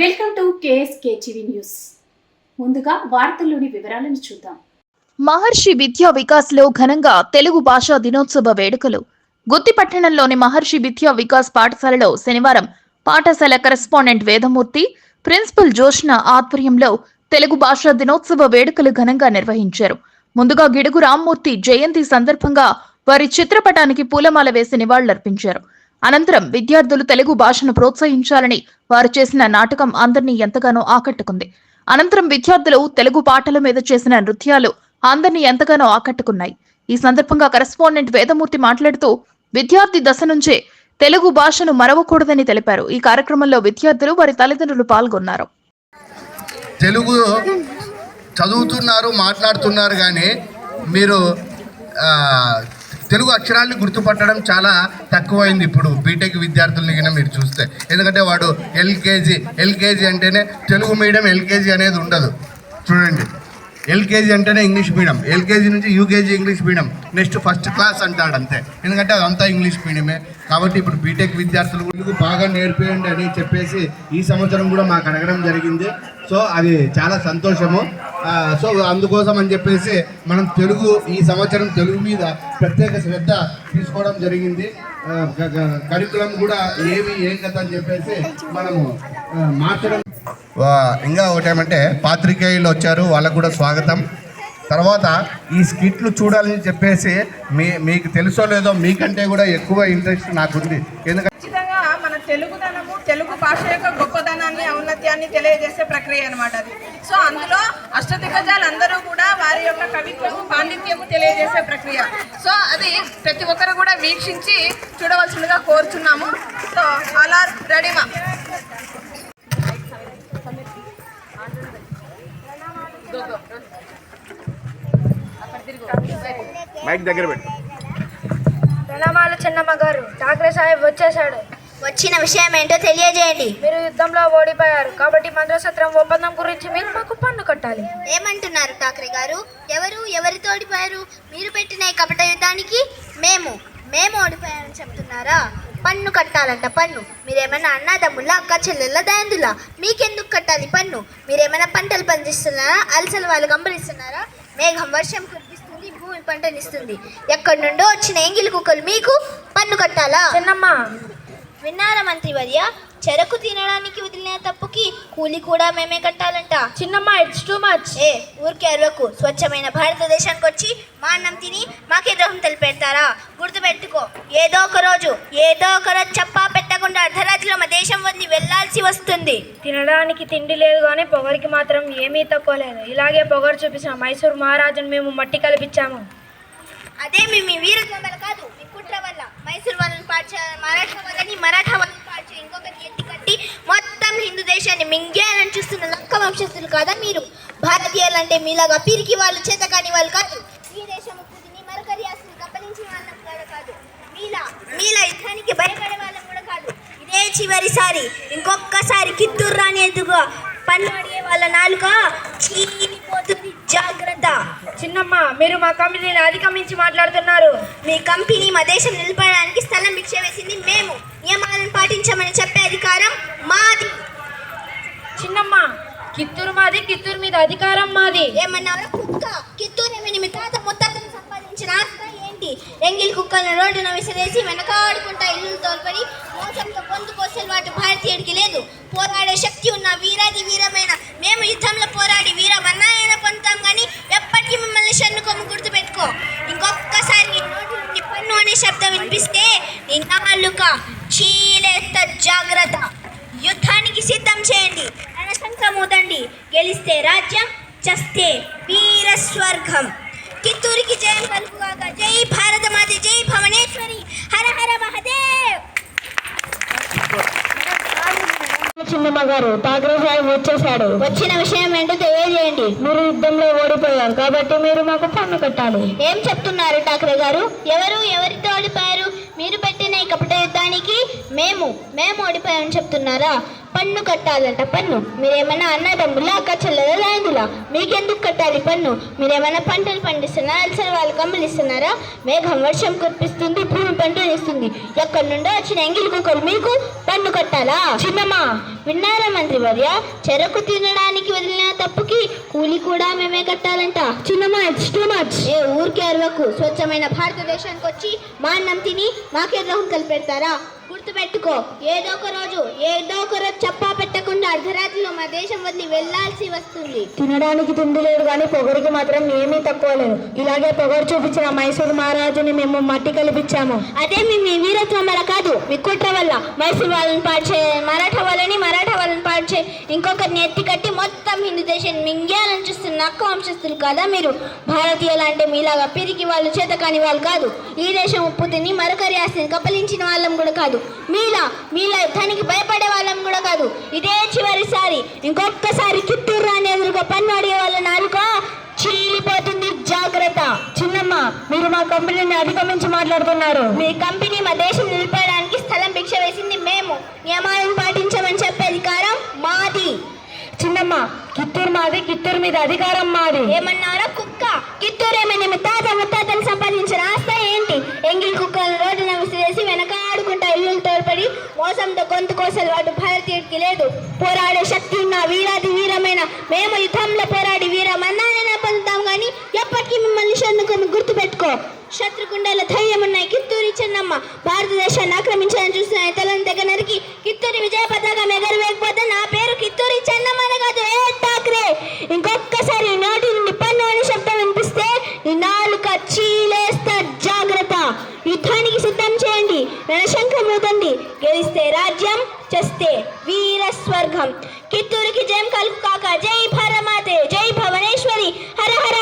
Welcome to news. ముందుగా వార్తల్లోని వివరాలను చూద్దాం. మహర్షి విద్యా వికాస్లో ఘనంగా తెలుగు భాషా దినోత్సవ వేడుకలు. గుత్తి పట్టణంలోని మహర్షి విద్యా వికాస్ పాఠశాలలో శనివారం పాఠశాల కరెస్పాండెంట్ వేదమూర్తి ప్రిన్సిపల్ జోష్న ఆధ్వర్యంలో తెలుగు భాషా దినోత్సవ వేడుకలు ఘనంగా నిర్వహించారు. ముందుగా గిడుగు రామ్మూర్తి జయంతి సందర్భంగా వారి చిత్రపటానికి పూలమాల వేసి నివాళులర్పించారు. అనంతరం విద్యార్థులు తెలుగు భాషను ప్రోత్సహించాలని వారు చేసిన నాటకం అందరినీ ఎంతగానో ఆకట్టుకుంది. అనంతరం విద్యార్థులు తెలుగు పాటల మీద చేసిన నృత్యాలు అందరినీ ఎంతగానో ఆకట్టుకున్నాయి. ఈ సందర్భంగా కరెస్పాండెంట్ వేదమూర్తి మాట్లాడుతూ విద్యార్థి దశ నుంచే తెలుగు భాషను మరవకూడదని తెలిపారు. ఈ కార్యక్రమంలో విద్యార్థులు వారి తల్లిదండ్రులు పాల్గొన్నారు. తెలుగు చదువుతున్నారు మాట్లాడుతున్నారు కానీ మీరు తెలుగు అక్షరాల్ని గుర్తుపట్టడం చాలా తక్కువైంది ఇప్పుడు. బీటెక్ విద్యార్థులని కింద మీరు చూస్తే. ఎందుకంటే వాడు ఎల్కేజీ ఎల్కేజీ అంటేనే తెలుగు మీడియం ఎల్కేజీ అనేది ఉండదు. చూడండి. ఎల్కేజీ అంటేనే ఇంగ్లీష్ మీడియం. ఎల్కేజీ నుంచి UKG English medium. Next first class అంటాడు అంతే. ఎందుకంటే అదంతా ఇంగ్లీష్ మీడియమే. కాబట్టి ఇప్పుడు బీటెక్ విద్యార్థులు తెలుగు బాగా నేర్పియండి అని చెప్పేసి ఈ సంవత్సరం కూడా మాకు అడగడం జరిగింది. సో అది చాలా సంతోషము. సో అందుకోసం అని చెప్పేసి మనం తెలుగు ఈ సంవత్సరం తెలుగు మీద ప్రత్యేక శ్రద్ధ తీసుకోవడం జరిగింది. కరికులం కూడా ఏమి ఏం కథ అని చెప్పేసి మనము మార్చడం ఇంకా ఒకటేమంటే పాత్రికేయులు వచ్చారు వాళ్ళకు కూడా స్వాగతం. తర్వాత ఈ స్కిట్లు చూడాలని చెప్పేసి మీ మీకు తెలుసో లేదో మీకంటే కూడా ఎక్కువ ఇంట్రెస్ట్ నాకుంది. ఎందుకంటే ఖచ్చితంగా మన తెలుగుదనము తెలుగు భాష యొక్క గొప్పదనాన్ని ఔన్నత్యాన్ని తెలియజేసే ప్రక్రియ అనమాట అది. సో అందులో అష్టదిగ్గజాలు అందరూ కూడా వారి యొక్క కవిత్వము పాండిత్యము తెలియజేసే ప్రక్రియ. సో అది ప్రతి ఒక్కరు కూడా వీక్షించి చూడవలసిందిగా కోరుచున్నాము. సో అలా రెడీమా. మైక్ దగ్గర పెట్టు. ప్రణామాలు చిన్నమ్మ గారు ఠాక్రే సాహెబ్ వచ్చేశాడు. వచ్చిన విషయం ఏంటో తెలియజేయండి. మీరు యుద్ధంలో ఓడిపోయారు. కాబట్టి మంత్రసత్రం ఒప్పందం గురించి మీరు మాకు పన్ను కట్టాలి. ఏమంటున్నారు ఠాక్రే గారు? ఎవరు ఎవరితో ఓడిపోయారు? మీరు పెట్టిన ఈ కపట యుద్ధానికి మేము మేము ఓడిపోయామని చెప్తున్నారా? పన్ను కట్టాలంట పన్ను. మీరేమైనా అన్నదమ్ముల అక్క చెల్లెళ్ళ దయందులా? మీకెందుకు కట్టాలి పన్ను? మీరేమైనా పంటలు పండిస్తున్నారా? అలసలు వాళ్ళు గంబలిస్తున్నారా? మేఘం వర్షం కురిపిస్తుంది భూమి పంటనిస్తుంది. ఎక్కడి నుండో వచ్చిన ఎంగిలి కుక్కలు మీకు పన్ను కట్టాలా? చిన్నమ్మ విన్నారా మంత్రివర్య? చెరకు తినడానికి వదిలిన తప్పుకి కూలి కూడా మేమే కట్టాలంట. చిన్నమ్మ ఇట్స్ టూ మచ్ ఏ ఊరికే అరవకు. స్వచ్ఛమైన భారతదేశానికి వచ్చి మా అన్నం తిని మాకే ద్రోహం తెలిపెడతారా? గుర్తుపెట్టుకో. ఏదో ఒక రోజు ఏదో ఒక రోజు చెప్పా పెట్టకుండా అర్ధరాత్రిలో మా దేశం వదిలి వెళ్ళాల్సి వస్తుంది. తినడానికి తిండి లేదు కానీ పొగరికి మాత్రం ఏమీ తక్కువ లేదు. ఇలాగే పొగరు చూపించిన మైసూర్ మహారాజును మేము మట్టి కల్పించాము. అదే మీ మీ వీరత్వం వల్ల కాదు మీ కుట్ర వల్ల. మైసూర్ వాళ్ళని పాడ్చే మరాఠా వాళ్ళని మరాఠా వాళ్ళని పాడ్చే ఇంకొకరిని ఎత్తి కట్టి మొత్తం హిందూ దేశాన్ని మింగేయాలని చూస్తున్న లంక వంశస్థులు కాదా మీరు? భారతీయులు అంటే మీలాగా పిరికి వాళ్ళు చేత కాని వాళ్ళు కాదు ఈ దేశం తిని మరొకరి ఆస్తిని కప్పలించిన వాళ్ళం కూడా కాదు మీలా మీలా యుద్ధానికి భయపడే వాళ్ళం కూడా కాదు ఇదే చివరిసారి ఇంకొక్కసారి కిత్తూరు రాని ఎదుగా పన్ను అడిగే వాళ్ళ నాలుక చీలిపోతుంది? జాగ్రత్త. చిన్నమ్మ మీరు మా కంపెనీని అధిగమించి మాట్లాడుతున్నారు. మీ కంపెనీ మా దేశం నిలబడడానికి స్థలం భిక్ష వేసింది మేము. నియమాలను పాటించమని చెప్పే అధికారం మాది. చిన్నమ్మ కిత్తూరు మాది కిత్తూరు మీద అధికారం మాది. ఏమన్నారు కుక్క? కిత్తూరు మీ తాత ఏంటి ఎంగిల్ కుక్కలను రోడ్డున విసిరేసి వెనకాడుకుంటా ఇల్లు తోల్పడి మోసంతో పొందుకోసే వాటి భారతీయుడికి లేదు. పోరాడే శక్తి ఉన్న వీరాది వీరమైన మేము యుద్ధంలో పోరాడి వీర మన్నాయన పొందుతాం కానీ ఎప్పటికీ మిమ్మల్ని షన్నుకోము గుర్తుపెట్టుకో. ఇంకొక్కసారి నీ నోటి నుండి పన్ను అనే శబ్దం వినిపిస్తే నీ నాలుక చీలేత జాగ్రత్త. యుద్ధానికి సిద్ధం చేయండి. రణశంఖమూదండి గెలిస్తే రాజ్యం చస్తే వీర కిత్తూరికి జయం పలుకుగాక జై భారత మాత జై భువనేశ్వరి హర హర మహదేవ్ చిన్నమ్మ గారు ఠాక్రే సాహెబ్ వచ్చేశాడు వచ్చిన విషయం ఏంటో తెలియజేయండి. మీరు యుద్ధంలో ఓడిపోయారు కాబట్టి మీరు మాకు పన్ను కట్టాలి. ఏం చెప్తున్నారు ఠాక్రే గారు ఎవరు ఎవరితో ఓడిపోయారు? మీరు పెట్టిన ఈ కపట యుద్ధానికి మేము మేము ఓడిపోయామని చెప్తున్నారా? పన్ను కట్టాలంట పన్ను. మీరేమైనా అన్నదమ్ములా అక్క చెల్లెల లాంగులా మీకెందుకు కట్టాలి పన్ను? మీరేమైనా పంటలు పండిస్తున్నారా? అలసరి వాళ్ళు కమ్మలు ఇస్తున్నారా? మేఘం వర్షం కురిపిస్తుంది భూమి పంటనిస్తుంది ఎక్కడి నుండో వచ్చిన ఎంగిలి కుక్కలు మీకు పన్ను కట్టాలా? చిన్నమా విన్నారా మంత్రి వర్య చెరకు తినడానికి తప్పుకి కూలి కూడా మేమే కట్టాలంట. చిన్నమ్మా ఇట్స్ టూ మచ్ ఏ ఊరికే అరవకు. స్వచ్ఛమైన భారతదేశానికి వచ్చి మా అన్నం తిని మాకే ద్రోహం కలిపెడతారా గుర్తుపెట్టుకో ఏదో ఒక రోజు ఏదో ఒక రోజు చెప్పా పెట్టకుండా అర్ధరాత్రిలో మా దేశం వదిలి వెళ్ళాల్సి వస్తుంది. తినడానికి తిండి లేదు కానీ పొగరికి మాత్రం ఏమీ తక్కువ లేదు. ఇలాగే పొగరు చూపించిన మైసూరు మహారాజుని మేము మట్టి కలిపించాము. అదే మీ మీ వీరత్వం వల్ల కాదు మీ కుట్ర వల్ల. మైసూర్ వాళ్ళని పాడు చే మరాఠా వాళ్ళని మరాఠా వాళ్ళని పాడు చే. ఇంకొకరిని ఎత్తి కట్టి మొత్తం హిందూ దేశాన్ని మింగేయాలని చూస్తున్న నక్క వంశస్థులు కదా మీరు. భారతీయులు అంటే మీలాగా పిరికి వాళ్ళు చేత కాని వాళ్ళు కాదు. ఈ దేశం ఉప్పు తిని మరొకరి ఆస్తిని కప్పలించిన వాళ్ళం కూడా కాదు. మీలా మీలా యుద్ధానికి భయపడే వాళ్ళం కూడా కాదు. ఇదే చివరిసారి ఇంకొకసారి కిత్తూరు రాని ఎదురుగా పన్ను అడిగే వాళ్ళ నాలుక చీలిపోతుంది. జాగ్రత్త. చిన్నమ్మ మీరు మా కంపెనీని అధిగమించి మాట్లాడుతున్నారు. మీ కంపెనీ మా దేశం నిలిపేయడానికి స్థలం భిక్ష వేసింది మేము. నియమాలను పాటించమని చెప్పే అధికారం మాది. చిన్నమ్మ కిత్తూరు మాది కిత్తూరు మీద అధికారం మాది. ఏమన్నారా కుక్క? కిత్తూరు ఏమైనా మీ తాత ముత్తాతలు సంపాదించిన ఆస్త ఏంటి? ఎంగిల్ కుక్కలు రోడ్డున విసిరేసి వెనక ఆడుకుంటా ఇల్లు తోడ్పడి మోసంతో గొంతు కోసలు వాడు భారతీయుడికి లేదు. పోరాడే శక్తి ఉన్న వీరాది వీరమైన? మేము యుద్ధంలో పోరాడి వీరమన్నానైనా పొందుతాం కానీ ఎప్పటికీ మిమ్మల్ని షన్నుకొని గుర్తుపెట్టుకో. శత్రుకుండల ధైర్యం ఉన్నాయి. కిత్తూరి చెన్నమ్మ భారతదేశాన్ని ఆక్రమించాలని చూసిన తలను దగ్గర నరికి కిత్తూరి విజయ పతాకం ఎగరవేయకపోతే నా పేరు కిత్తూరి చెన్నమ్మ అని కాదు. ఏ ఠాక్రే! ఇంకొకసారి నోటి నుండి పన్ను అనే శబ్దం వినిపిస్తే నీ నాలుక చీలేస్తా జాగ్రత్త! యుద్ధానికి సిద్ధం చేయండి. రణశంఖం ఊదండి. గెలిస్తే రాజ్యం చేస్తే వీర స్వర్గం కిత్తూరుకి జయం కలుపు కాక జై భరమాతే జై భువనేశ్వరి హర హర